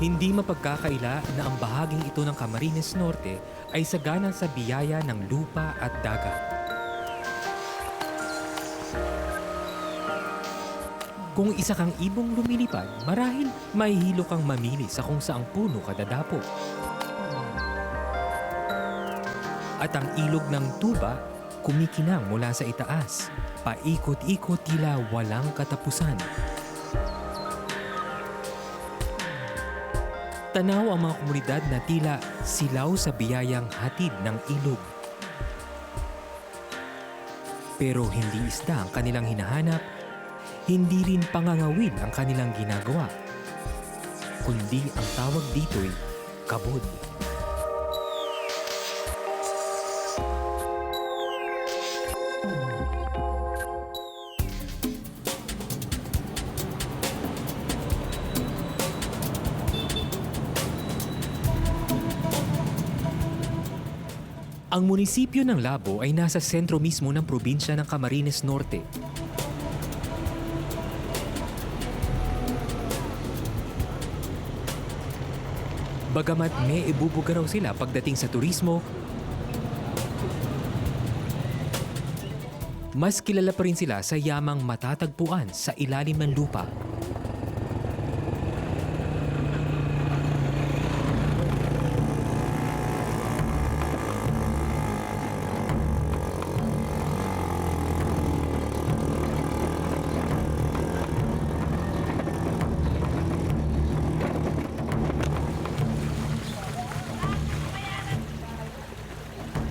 Hindi mapagkakaila na ang bahaging ito ng Camarines Norte ay sagana sa biyaya ng lupa at dagat. Kung isa kang ibong lumilipad, marahil mahihilo kang mamili sa kung saang puno ka dadapo. At ang ilog ng tuba, kumikinang mula sa itaas. Paikot-ikot tila walang katapusan. Tanaw ang mga komunidad na tila silaw sa biyayang hatid ng ilog. Pero hindi isda ang kanilang hinahanap, hindi rin pangangawil ang kanilang ginagawa, kundi ang tawag dito'y kabod. Ang munisipyo ng Labo ay nasa sentro mismo ng probinsya ng Camarines Norte. Bagamat may ibubuga raw sila pagdating sa turismo, mas kilala pa rin sila sa yamang matatagpuan sa ilalim ng lupa.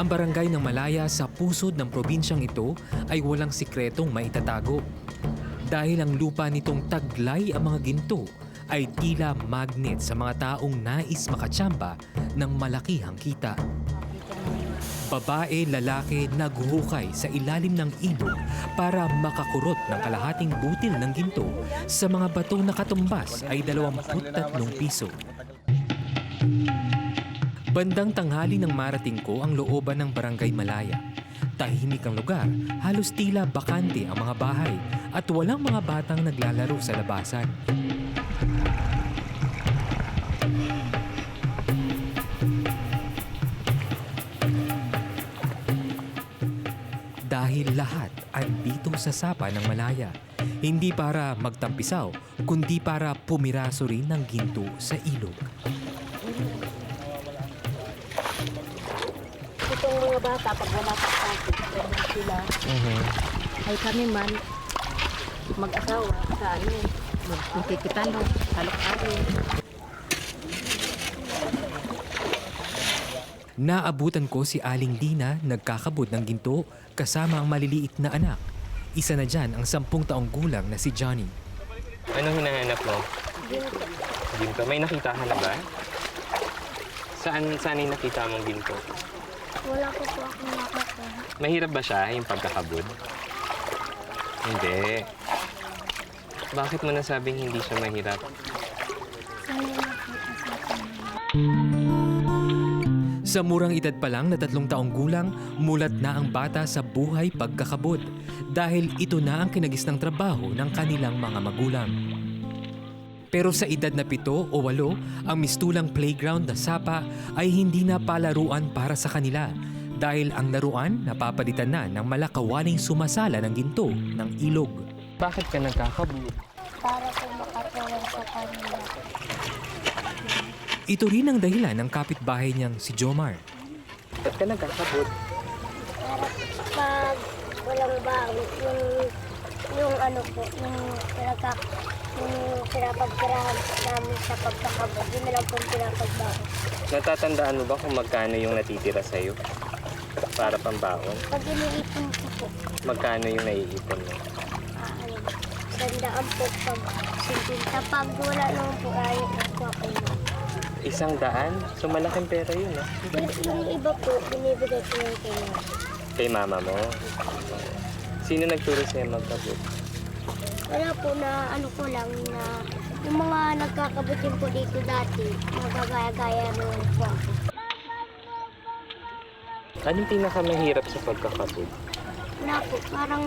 Ang barangay ng Malaya sa pusod ng probinsyang ito ay walang sikretong maitatago. Dahil ang lupa nitong taglay ang mga ginto ay tila magnet sa mga taong nais makatsamba ng malakihang kita. Babae, lalaki, naghuhukay sa ilalim ng ilog para makakurot ng kalahating butil ng ginto sa mga batong nakatumbas ay 23 piso. Bandang tanghali ng marating ko ang looban ng Barangay Malaya. Tahimik ang lugar, halos tila bakante ang mga bahay at walang mga batang naglalaro sa labasan. Dahil lahat andito sa sapa ng Malaya. Hindi para magtampisaw, kundi para pumiraso rin ng ginto sa ilog. Mga bata, pag wala sa ganyan sila. Ay kami man, mag-asawa sa ano, magkikitano, talok-ari. Naabutan ko si Aling Dina nagkakabod ng ginto kasama ang maliliit na anak. Isa na dyan ang sampung taong gulang na si Johnny. Anong hinahanap mo? Ginto. May nakita ka na ba? Saan, saan yung nakita mong ginto? Wala ko po akong nakaka. Mahirap ba siya, yung pagkakabod? Hindi. Bakit mo nasabing hindi siya mahirap? Sanay na po kasi ako. Sa murang edad pa lang na tatlong taong gulang, mulat na ang bata sa buhay pagkakabod dahil ito na ang kinagisnang trabaho ng kanilang mga magulang. Pero sa edad na pito o walo, ang mistulang playground na sapa ay hindi na palaruan para sa kanila dahil ang laruan napapalitan na ng malakawaning sumasala ng ginto ng ilog. Bakit ka nagkakabod? Para po makatulong sa kanila. Ito rin ang dahilan ng kapitbahay niyang si Jomar. Ba't ka nagkakabod? Para pag walang baon, yung, yung ano po, yung pinagka, yung pinapagkirahan namin sa pagkakabot, yun na lang po yung pinapagbaon. Natatandaan mo ba kung magkano yung natitira sa'yo? Para pambaon? Pag iniipon ko po, Magkano yung naiipon mo? ah, ano, sandaan po pag sintinta. Pag wala naman po, ayaw na po ako na. Isang daan? So malaking pera yun, ah. Yung, yung iba po, binibigay ko yung kanya. Kay mama mo? Sino nagturo sa'yo magkabod? Wala po na ano ko lang na yung mga nagkakabutin po dito dati, nagagaya-gaya naman po ako. Anong pinakamahirap sa pagkakabod? Wala po, parang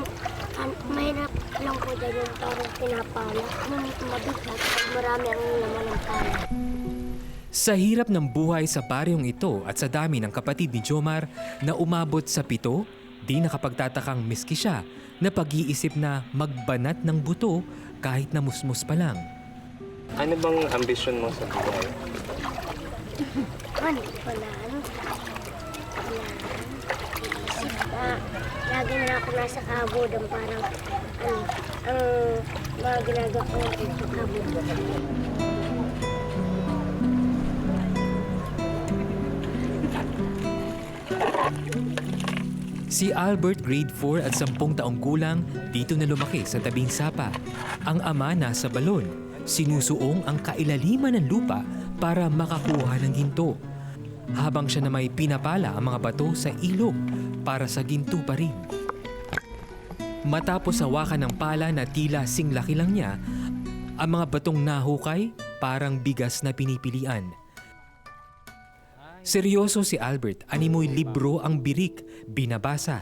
an, mahirap lang po dyan yung parang pinapala. Yung mabigat, pag marami ang laman ng pala. Sa hirap ng buhay sa baryong ito at sa dami ng kapatid ni Jomar na umabot sa pito, di nakapagtatakang miski siya na pag-iisip na magbanat ng buto kahit na musmus pa lang. Ano bang ambisyon mo sa buhay? Ano, wala, ano? Wala. Isip pa, lagi na ako nasa kabodang parang, ano, ang mga ginagawa ko dito kabod. Si Albert grade 4 at 10 taong gulang dito na lumaki sa tabing sapa. Ang ama nasa balon, sinusuong ang kailaliman ng lupa para makakuha ng ginto. Habang siya na may pinapala ang mga bato sa ilog para sa ginto pa rin. Matapos hawakan ng pala na tila singlaki lang niya, ang mga batong nahukay parang bigas na pinipilian. Seryoso si Albert, animoy libro ang birik, binabasa.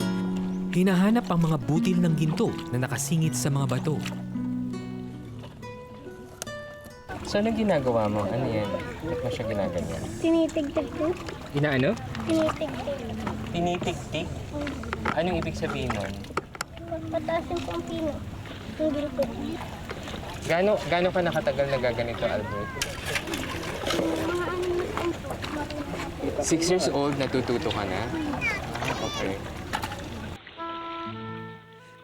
Hinahanap ang mga butil ng ginto na nakasingit sa mga bato. So, ano ginagawa mo? Ano yan? Ba't mo siya ginaganyan? Tinitigtig ko. Inaano? Tinitigtig. Tinitik-tik? Anong ibig sabihin nun? Patasin ko ang pino. Ang ginto. Gaano, gaano ka nakatagal na gaganito, Albert? Mga ano na ang po. marunong. Six years old, natututo ka na? Ah, okay.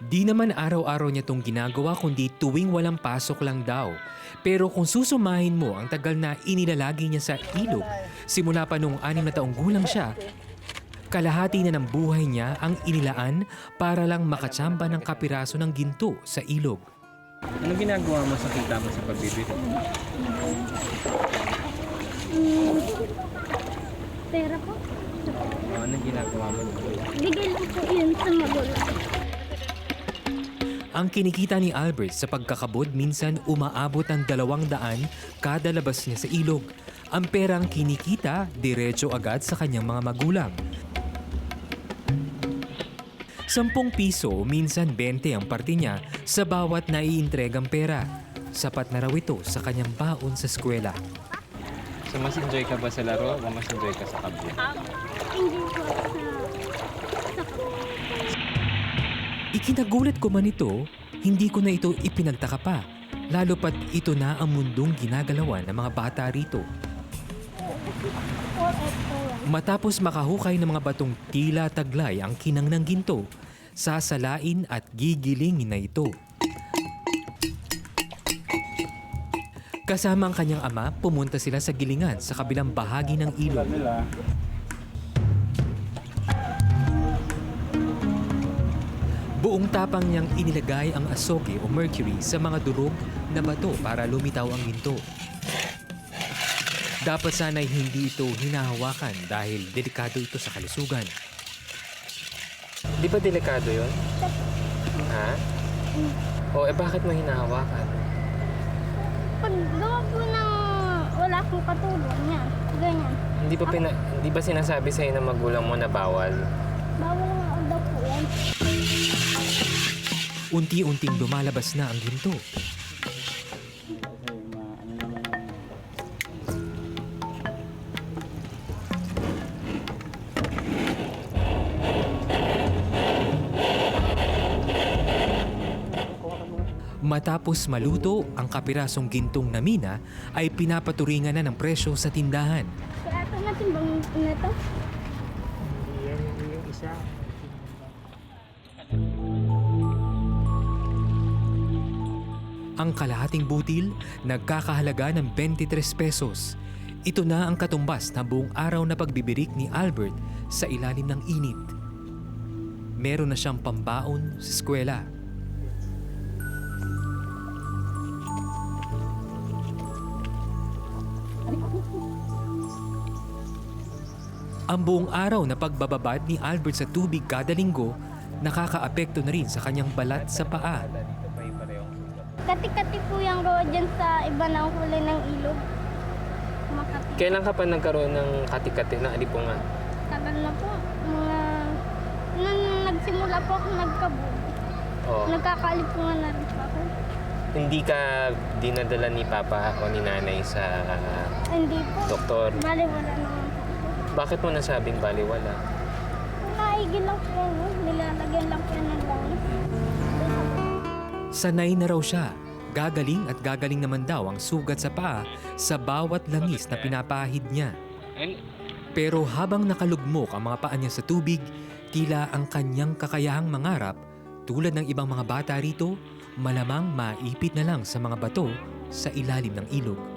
Di naman araw-araw niya tong ginagawa kundi tuwing walang pasok lang daw. Pero kung susumahin mo ang tagal na inilalagi niya sa ilog, simula pa nung anim na taong gulang siya, kalahati na ng buhay niya ang inilaan para lang makatsamba ng kapiraso ng ginto sa ilog. Ano ginagawa mo sa kita mo sa pagbibili? Pera po. ano ginagawa mo? Bigay lang po yun sa magulang. Ang kinikita ni Albert sa pagkakabod minsan umaabot ng dalawang daan kada labas niya sa ilog. Ang perang kinikita, diretso agad sa kanyang mga magulang. Sampung piso, minsan 20 ang parte niya sa bawat naiintregang pera. Sapat na raw ito sa kanyang baon sa eskwela. So, mas enjoy ka ba sa laro o mas enjoy ka sa sa... Ikinagulat ko man ito, hindi ko na ito ipinagtaka pa. Lalo pat ito na ang mundong ginagalawan ng mga bata rito. Matapos makahukay ng mga batong tila taglay ang kinang ng ginto, sasalain at gigilingin na ito. Kasama ang kanyang ama, pumunta sila sa gilingan sa kabilang bahagi ng ilog. Buong tapang niyang inilagay ang asoke o mercury sa mga durog na bato para lumitaw ang ginto. Dapat sana'y hindi ito hinahawakan dahil delikado ito sa kalusugan. Di ba delikado yun? Ha? O, eh bakit mo hinahawakan? Pag gawa po ng wala akong katulong, yan. Ganyan. Hindi ba, pina, hindi ba sinasabi sa'yo ng magulang mo na bawal? Bawal nga daw po yan. Unti-unting lumalabas na ang ginto. Matapos maluto, ang kapirasong gintong namina ay pinapaturingan na ng presyo sa tindahan. Kaya ito natin bang na to? Ang kalahating butil nagkakahalaga ng 23 pesos. Ito na ang katumbas na buong araw na pagbibirik ni Albert sa ilalim ng init. Meron na siyang pambaon sa eskwela. Ang buong araw na pagbababad ni Albert sa tubig kada linggo nakakaapekto na rin sa kanyang balat sa paa. Kati-kati po yung gawa dyan sa iba ng kulay ng ilog. Makati. Kailan ka pa nagkaroon ng kati-kati na alipungan? Tagal na po. Mga... Nung nagsimula po ako nagkabog, Oo. nagkakalipungan na rin po ako. Hindi ka dinadala ni Papa o ni Nanay sa Hindi po. doktor. Bali, wala naman. Bakit mo nasabing baliwala? Naigil lang po no? Nilalagyan lang po ng langis. Sanay na raw siya. Gagaling at gagaling naman daw ang sugat sa paa sa bawat langis na pinapahid niya. Pero habang nakalugmok ang mga paa niya sa tubig, tila ang kanyang kakayahang mangarap tulad ng ibang mga bata rito, malamang maipit na lang sa mga bato sa ilalim ng ilog.